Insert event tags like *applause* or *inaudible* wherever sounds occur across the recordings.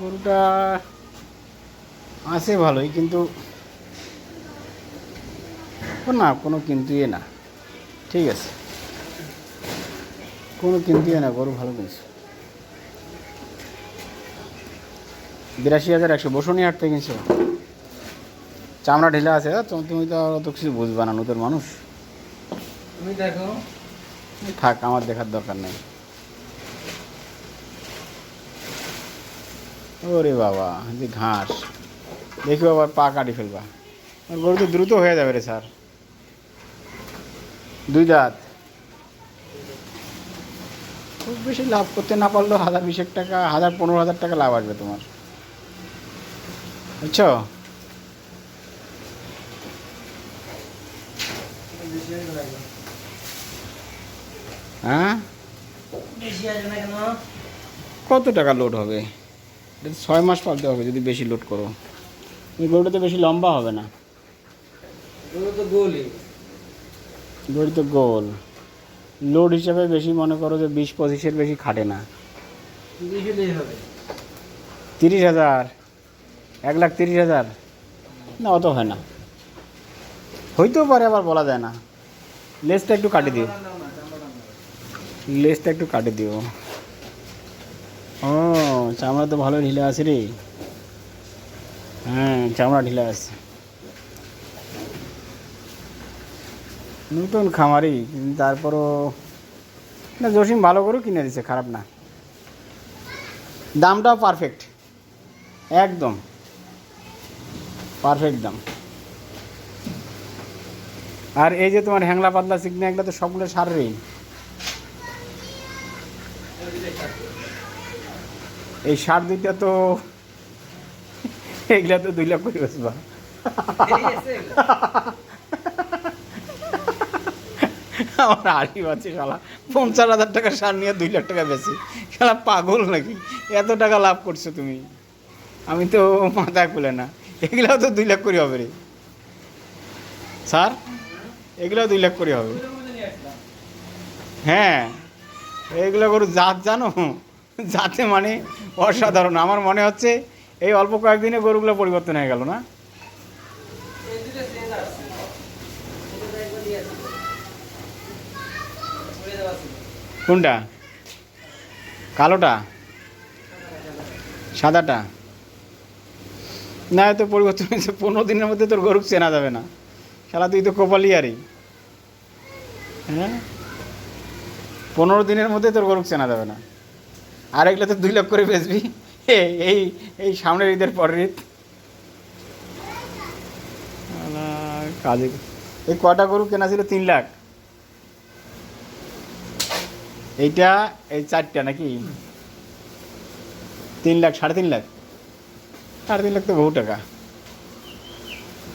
গরুটা আছে ভালোই কিন্তু না কোনো কিন্তু ইয়ে না। ঠিক আছে। কোনো কিন্তু ইয়ে না গরু ভালো কিনছে। বিরাশি হাজার একশো বসুনি হাট থেকে কিনছো। চামড়া ঢিলা আছে তুমি তো অত কিছু বুঝবা না নতুন মানুষ। তুমি দেখো। থাক আমার দেখার দরকার নেই। ওরে বাবা যে ঘাস। দেখি আবার পা কাটি ফেলবা। গরু তো দ্রুত হয়ে যাবে রে স্যার। দুই দাঁত। খুব বেশি লাভ করতে না পারলেও হাজার বিশেক টাকা হাজার পনেরো হাজার টাকা লাভ আসবে তোমার। বুঝছ? হয়ে? কত টাকা লোড হবে? ছয় মাস পালতে হবে যদি বেশি লোড করো। ওই গরুটা তো বেশি লম্বা হবে না। গরু তো গোল। লোড হিসাবে বেশি মনে করো যে বিশ পঁচিশের বেশি খাটে না। তিরিশ তিরিশ হাজার। এক লাখ তিরিশ হাজার। না অত হয় না। হইতেও পারে আবার বলা যায় না। লেসটা একটু কাটে দিও। লেসটা একটু কাটে দিও। ও। চামড়া তো ভালো ঢিলা আছে রে। হ্যাঁ চামড়া ঢিলা আছে। নতুন খামারি, তারপরও, না, জসিম ভালো করে কিনে দিছে, খারাপ না। দামটাও পারফেক্ট একদম। পারফেক্ট দাম। আর এই যে তোমার হ্যাংলা পাতলা চিকনা, এগুলো তো সবগুলো সারেরই। এই সার দুইটা তো এগুলা তো দুই লাখ করে বেচবা আমার হাড়ি আছে শালা। পঞ্চাশ হাজার টাকা সার নিয়ে দুই লাখ টাকা বেশি শালা পাগল নাকি? এত টাকা লাভ করছ তুমি? আমি তো মাথা খুলে না। এগুলাও তো দুই লাখ করে হবে রে। স্যার, এগুলাও দুই লাখ করে হবে। হ্যাঁ এইগুলো গরু জাত জানো? *laughs* জাতে মানে অসাধারণ। আমার মনে হচ্ছে এই অল্প কয়েকদিনে গরুগুলো পরিবর্তন হয়ে গেল না? কোনটা? কালোটা? সাদাটা? না তো পরিবর্তন হয়েছে। পনেরো দিনের মধ্যে তোর গরু চেনা যাবে না। শালা, তুই তো কপালিয়ারি। হ্যাঁ? পনেরো দিনের মধ্যে তোর গরু চেনা যাবে না। আর এগুলো তো দুই লাখ করে বেচবি। এই এই সামনের ঈদের পরের ঈদ। কাজে এই কটা গরু কেনা ছিল? তিন লাখ। এইটা, এই চারটা নাকি? তিন লাখ, সাড়ে তিন লাখ। সাড়ে তিন লাখ তো বহু টাকা।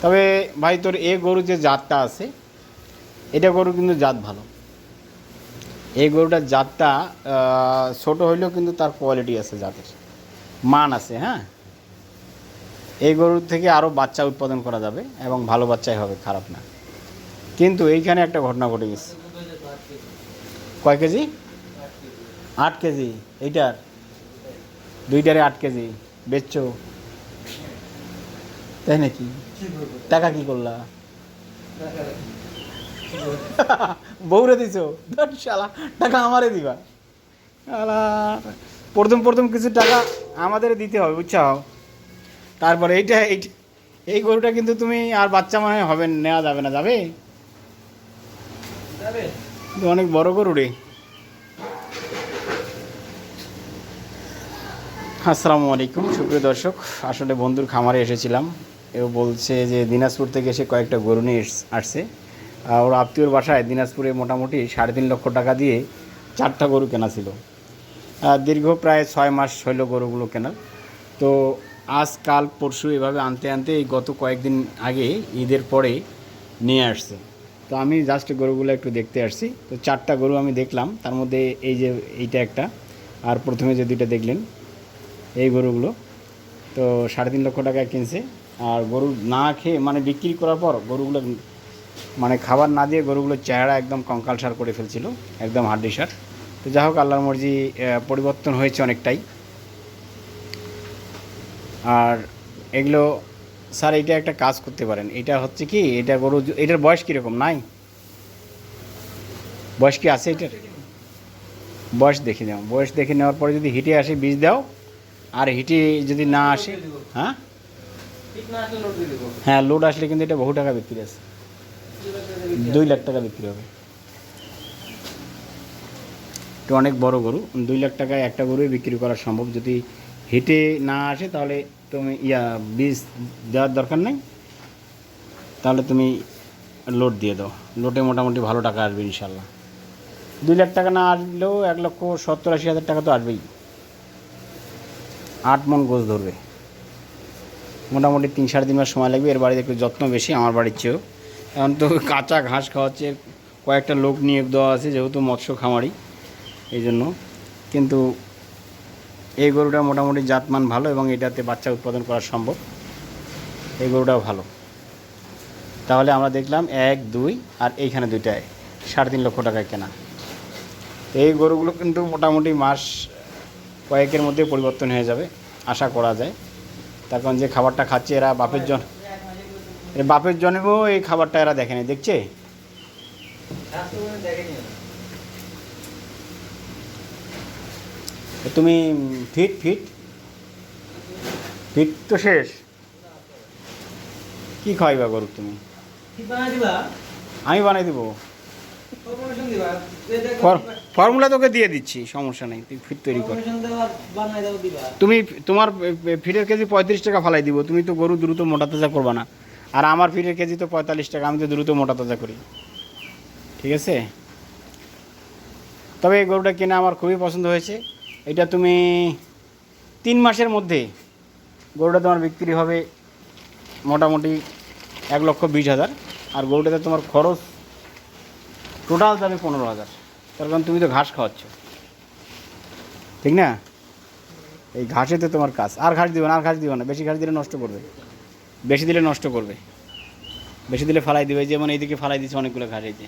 তবে ভাই, তোর এ গরু যে জাতটা আছে, এটা গরু কিন্তু জাত ভালো। এই গরুটার জাতটা ছোট হইলেও কিন্তু তার কোয়ালিটি আছে জাতের। মান আছে হ্যাঁ? এই গরুর থেকে আরও বাচ্চা উৎপাদন করা যাবে এবং ভালো বাচ্চাই হবে, খারাপ না। কিন্তু এইখানে একটা ঘটনা ঘটে গেছে। কয় কেজি? আট কেজি। এইটার? দুইটারে আট কেজি। বেচছো? তাই নাকি? টাকা কি করলা? *laughs* বউরে দিছো? শালা টাকা আমারে দিবা। প্রথম প্রথম কিছু টাকা আমাদের দিতে হবে বুঝছ তারপরে এইটা এই এই গরুটা কিন্তু তুমি আর বাচ্চা মনে হবে নেওয়া যাবে না যাবে? অনেক বড় গরু রে। আসসালামু আলাইকুম সুপ্রিয় দর্শক। আসলে বন্ধুর খামারে এসেছিলাম। এও বলছে যে দিনাজপুর থেকে এসে কয়েকটা গরু নিয়ে আসছে। ওর আত্মীয়র বাসায় দিনাজপুরে মোটামুটি সাড়ে তিন লক্ষ টাকা দিয়ে চারটা গরু কেনা ছিল। দীর্ঘ প্রায় ছয় মাস হইল গরুগুলো কেনার তো আজ, কাল, পরশু এভাবে আনতে আনতে এই গত কয়েকদিন আগে ঈদের পরে নিয়ে আসছে। তো আমি জাস্ট গরুগুলো একটু দেখতে আসছি। তো চারটা গরু আমি দেখলাম। তার মধ্যে এই যে এইটা একটা, আর প্রথমে যে দুইটা দেখলেন, এই গরুগুলো। তো সাড়ে তিন লক্ষ টাকায় কিনছে। আর গরু না খেয়ে মানে বিক্রি করার পর গরুগুলো মানে খাবার না দিয়ে গরুগুলোর চেহারা একদম কঙ্কাল সার করে ফেলছিল একদম হাড্ডি সার তো যাই হোক আল্লাহর মর্জি পরিবর্তন হয়েছে অনেকটাই। আর এগুলো স্যার এটা একটা কাজ করতে পারেন। এটা হচ্ছে কি এটা গরু এটার বয়স কীরকম? নাই? বয়স কি আছে এটার? বয়স দেখে নাও বয়স দেখে নেওয়ার পরে যদি হিটে আসে বীজ দাও। আর হিটে যদি না আসে হ্যাঁ? হ্যাঁ লোড আসলে কিন্তু এটা বহু টাকা বিক্রি আছে। দুই লাখ টাকা বিক্রি হবে। এটা অনেক বড় গরু, দুই লাখ টাকায় একটা গরুই বিক্রি করা সম্ভব। যদি হেঁটে না আসে, তাহলে তুমি ইয়া, বীজ দেওয়ার দরকার নেই। তাহলে তুমি লোড দিয়ে দাও। লোডে মোটামুটি ভালো টাকা আসবে ইনশাল্লাহ দুই লাখ টাকা না আসলেও এক লক্ষ সত্তর আশি হাজার টাকা তো আসবেই। আট মন গোছ ধরবে। মোটামুটি তিন সাড়ে তিন মাস সময় লাগবে। এর বাড়িতে একটু যত্ন বেশি, আমার বাড়ির চেয়েও। এখন তো কাঁচা ঘাস খাওয়াচ্ছে, কয়েকটা লোক নিয়োগ দেওয়া আছে, যেহেতু মৎস্য খামারি, এই জন্য। কিন্তু এই গরুটা মোটামুটি জাতমান ভালো এবং এটাতে বাচ্চা উৎপাদন করা সম্ভব। এই গরুটাও ভালো। তাহলে আমরা দেখলাম এক, দুই আর এইখানে দুইটায় সাড়ে তিন লক্ষ টাকায় কেনা। এই গরুগুলো কিন্তু মোটামুটি মাস কয়েকের মধ্যে পরিবর্তন হয়ে যাবে, আশা করা যায়। তার কারণ যে খাবারটা খাচ্ছে এরা বাপের জন এর বাপের জন্মেও এই খাবারটা এরা দেখেনি দেখছে? তুমি ফিট ফিট? ফিট তো শেষ। কি খাওয়াইবা গরু তুমি? ঠিক বানাই দিবা? আমি বানাই দেবো। ফর্মুলা তোকে দিয়ে দিচ্ছি সমস্যা নেই তুই ফিট তৈরি কর। তুমি তোমার ফিটের কেজি পঁয়ত্রিশ টাকা ফালাই দিব তুমি তো গরু দ্রুত মোটা তাজা করবা না। আর আমার ফিটের কেজি তো পঁয়তাল্লিশ টাকা, আমি তো দ্রুত মোটা তাজা করি। ঠিক আছে? তবে এই গরুটা কিনে আমার খুবই পছন্দ হয়েছে। এটা তুমি তিন মাসের মধ্যে গরুটা তোমার বিক্রি হবে মোটামুটি এক লক্ষ বিশ হাজার, আর গরুটাতে তোমার খরচ টোটাল যাবে পনেরো হাজার। তার কারণ তুমি তো ঘাস খাওয়াচ্ছ। ঠিক না? এই ঘাসেতে তোমার কাজ। আর ঘাস দিবে না, আর ঘাস দিবে না, বেশি ঘাস দিলে নষ্ট করবে। বেশি দিলে নষ্ট করবে। বেশি দিলে ফালাই দিবে যেমন এইদিকে ফালাই দিচ্ছে অনেকগুলো ঘাস এই যে।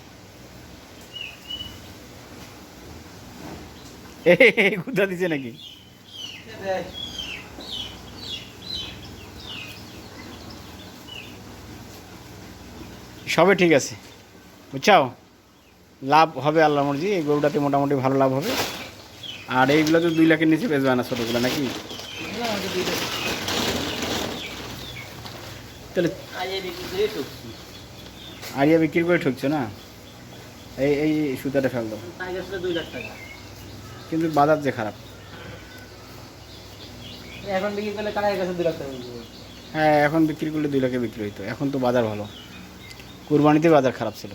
দিছে নাকি? সবে ঠিক আছে। বুঝছাও? লাভ হবে আল্লাহ মর্জি, এই গরুটাতে মোটামুটি ভালো লাভ হবে। আর এইগুলো তো দুই লাখের নিচে বেচবে না ছোটোগুলো নাকি? তাহলে আরিয়া বিক্রি করে ঠকছো না? এই এই সুতাটা ফেল দাও। টাকা। কিন্তু বাজার যে খারাপ। এখন বিক্রি করলে কার কাছে দুই লাখ টাকা হ্যাঁ এখন বিক্রি করলে দুই লাখে বিক্রি হইতো। এখন তো বাজার ভালো। কুরবানিতে বাজার খারাপ ছিল।